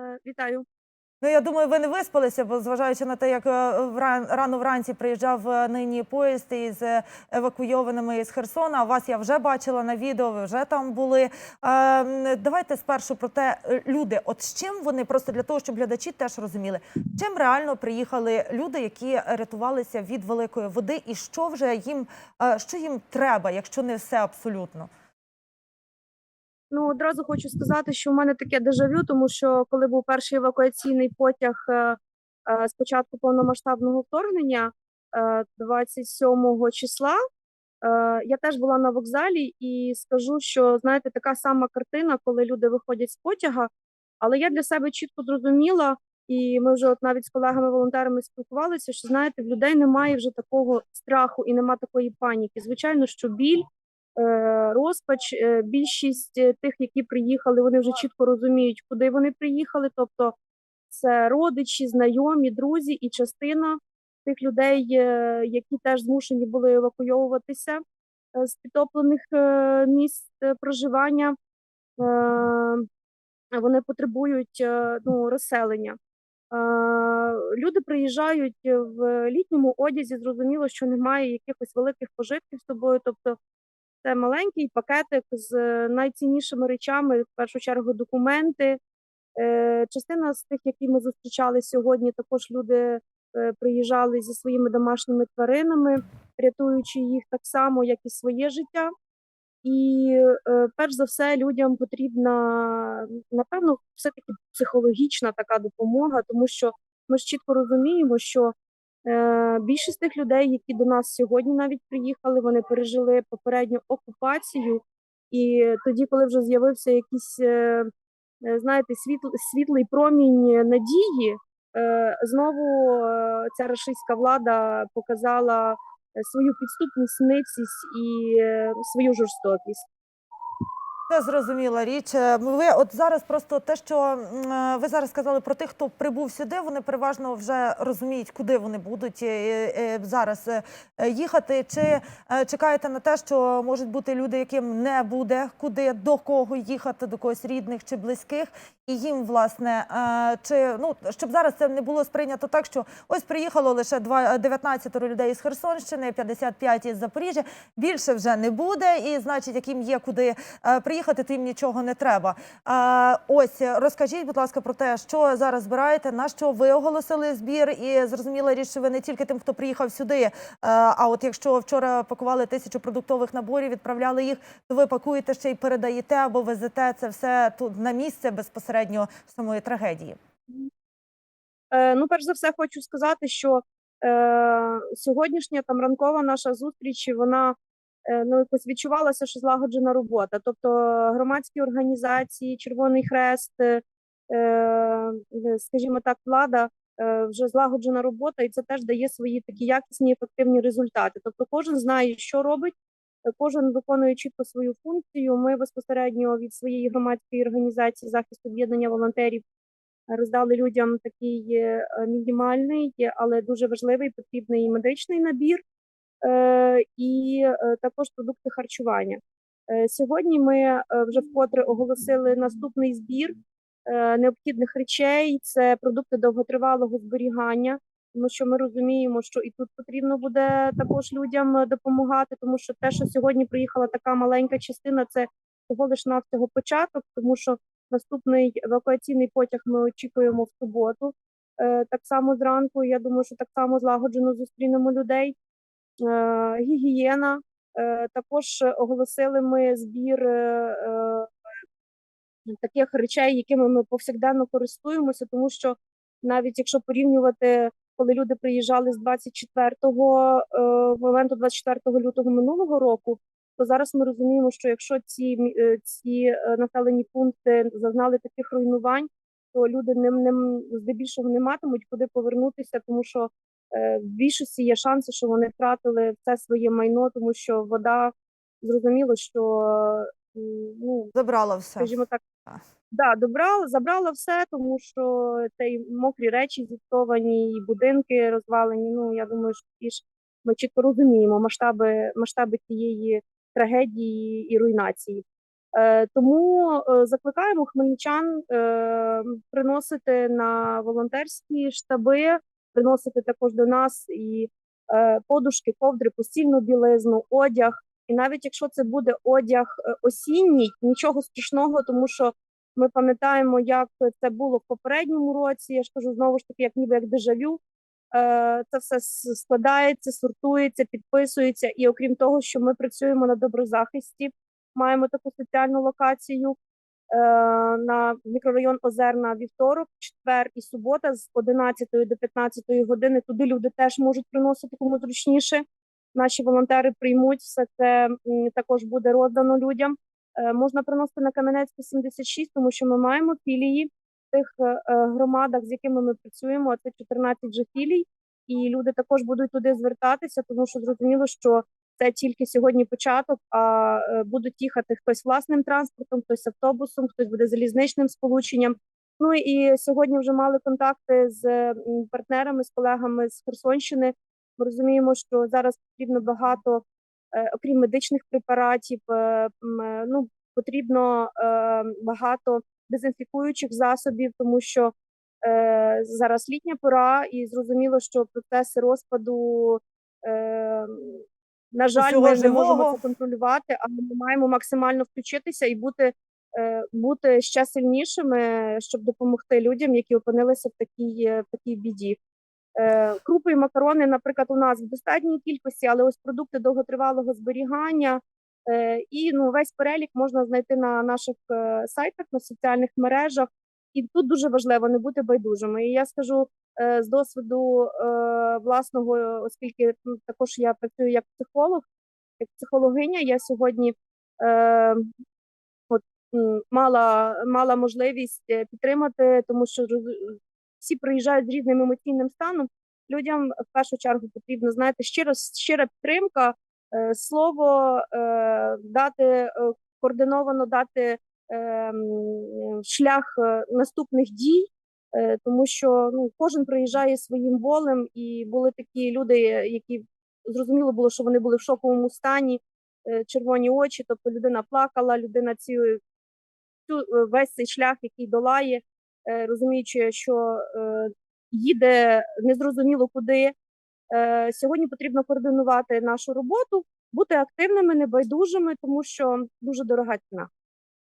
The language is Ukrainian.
Е, Вітаю. Ну, я думаю, ви не виспалися, бо зважаючи на те, як е, вран- рано вранці приїжджав е, нині поїзд із евакуйованими з Херсона. Вас я вже бачила на відео, ви вже там були. Давайте спершу про те, люди, от з чим вони просто для того, щоб глядачі теж розуміли, чим реально приїхали люди, які рятувалися від великої води, і що вже їм що їм треба, якщо не все абсолютно. Ну, одразу хочу сказати, що в мене таке дежавю, тому що коли був перший евакуаційний потяг е, е, з початку повномасштабного вторгнення, е, 27 числа, е, я теж була на вокзалі і скажу, що знаєте, така сама картина, коли люди виходять з потяга, але я для себе чітко зрозуміла, і ми вже от навіть з колегами-волонтерами спілкувалися, що знаєте, в людей немає вже такого страху і нема такої паніки. Звичайно, що біль. Е, Розпач, е, більшість е, тих, які приїхали, вони вже чітко розуміють, куди вони приїхали. Тобто це родичі, знайомі, друзі, і частина тих людей, які теж змушені були евакуйовуватися з підтоплених місць проживання. Вони потребують ну, розселення. Люди приїжджають в літньому одязі. Зрозуміло, що немає якихось великих пожитків з собою. Тобто це маленький пакетик з е, найціннішими речами, в першу чергу документи. Е, Частина з тих, які ми зустрічали сьогодні, також люди е, приїжджали зі своїми домашніми тваринами, рятуючи їх так само, як і своє життя. І перш за все людям потрібна, напевно, все-таки психологічна така допомога, тому що ми ж чітко розуміємо, що більшість тих людей, які до нас сьогодні навіть приїхали, вони пережили попередню окупацію. І тоді, коли вже з'явився якийсь, е, е, знаєте, світл, світлий промінь надії, е, знову е, ця рашистська влада показала е, свою підступність, ницість і е, свою жорстокість. Це зрозуміла річ. Е, Ви от зараз просто те, що е, ви зараз сказали про тих, хто прибув сюди, вони переважно вже розуміють, куди вони будуть е, зараз їхати. Чи чекаєте на те, що можуть бути люди, яким не буде куди до кого їхати, до когось рідних чи близьких, і їм власне чи ну щоб зараз це не було сприйнято так, що ось приїхало лише два 19 людей з Херсонщини, 55 із Запоріжжя. Більше вже не буде, і значить, яким є куди е, приїхати, то їм нічого не треба. Е, ось розкажіть, будь ласка, про те, що зараз збираєте, на що ви оголосили збір, і зрозуміла річ, що ви не тільки тим, хто приїхав сюди. е, А от якщо вчора пакували тисячу продуктових наборів, відправляли їх, то ви пакуєте ще й передаєте або везете це все тут на місце безпосередньо самої трагедії. Е, ну, перш за все, хочу сказати, що е, сьогоднішня там ранкова наша зустріч, вона ну, якось відчувалася, що злагоджена робота. Тобто громадські організації, Червоний Хрест, е, е, скажімо так, влада. е, Вже злагоджена робота, і це теж дає свої такі якісні ефективні результати. Тобто, кожен знає, що робить, е, кожен виконує чітко свою функцію. Ми безпосередньо від своєї громадської організації захист об'єднання волонтерів роздали людям такий е, мінімальний, але дуже важливий потрібний медичний набір е, і е, також продукти харчування. Е, Сьогодні ми е, вже вкотре оголосили наступний збір е, необхідних речей. Це продукти довготривалого зберігання, тому що ми розуміємо, що і тут потрібно буде також людям е, допомагати, тому що те, що сьогодні приїхала така маленька частина, це всього лиш навсього початок, тому що Наступний евакуаційний потяг ми очікуємо в суботу. Е, Так само зранку. Я думаю, що так само злагоджено зустрінемо людей. Е, Гігієна. Е, Також оголосили ми збір е, таких речей, якими ми повсякденно користуємося, тому що навіть якщо порівнювати, коли люди приїжджали з 24-го е, моменту 24 лютого минулого року, то зараз ми розуміємо, що якщо ці ці населені пункти зазнали таких руйнувань, то люди не, не здебільшого не матимуть куди повернутися, тому що в більшості є шанси, що вони втратили все своє майно, тому що вода зрозуміло, що ну Забрала все. скажімо так, да, добрала, забрала все, тому що і мокрі речі зіпсовані, і будинки розвалені. Ну я думаю, що ті ж ми чітко розуміємо масштаби масштаби цієї трагедії і руйнації. Е, Тому е, закликаємо хмельничан е, приносити на волонтерські штаби, приносити також до нас і е, подушки, ковдри, постільну білизну, одяг. І навіть якщо це буде одяг е, осінній, нічого страшного, тому що ми пам'ятаємо, як це було в попередньому році. Я ж кажу знову ж таки, як ніби як дежавю. Е, Це все складається, сортується, підписується. І окрім того, що ми працюємо на доброзахисті, маємо таку соціальну локацію на мікрорайон Озерна вівторок, четвер і субота з 11 до 15 години. Туди люди теж можуть приносити кому зручніше. Наші волонтери приймуть все це також буде роздано людям. Е, Можна приносити на Кам'янецьку 76, тому що ми маємо філії в тих е, е, громадах, з якими ми працюємо. а Це 14 вже філій, і люди також будуть туди звертатися, тому що зрозуміло, що це тільки сьогодні початок. А е, будуть їхати хтось власним транспортом, хтось автобусом, хтось буде залізничним сполученням. Ну і сьогодні вже мали контакти з партнерами, з колегами з Херсонщини. Ми розуміємо, що зараз потрібно багато, е, окрім медичних препаратів, е, ну потрібно багато дезінфікуючих засобів, тому що зараз літня пора, і зрозуміло, що процеси розпаду, на жаль, Усього ми не можемо це контролювати, але ми маємо максимально включитися і бути, е, бути ще сильнішими, щоб допомогти людям, які опинилися в такій, е, в такій біді. Е, Крупи і макарони, наприклад, у нас в достатній кількості, але ось продукти довготривалого зберігання і ну весь перелік можна знайти на наших сайтах, на соціальних мережах. І тут дуже важливо не бути байдужими. І я скажу е, з досвіду е, власного, оскільки також я працюю як психолог, як психологиня. Я сьогодні е, от, мала, мала можливість підтримати, тому що всі приїжджають з різним емоційним станом. Людям в першу чергу потрібно знаєте, щира, щира підтримка, слово дати координовано дати шлях е, наступних дій, е, тому що ну кожен приїжджає своїм болем, і були такі люди, які зрозуміло було, що вони були в шоковому стані, е, червоні очі, тобто людина плакала, людина ці весь цей шлях, який долає, розуміючи, що їде незрозуміло куди. Сьогодні потрібно координувати нашу роботу, бути активними, небайдужими, тому що дуже дорога ціна.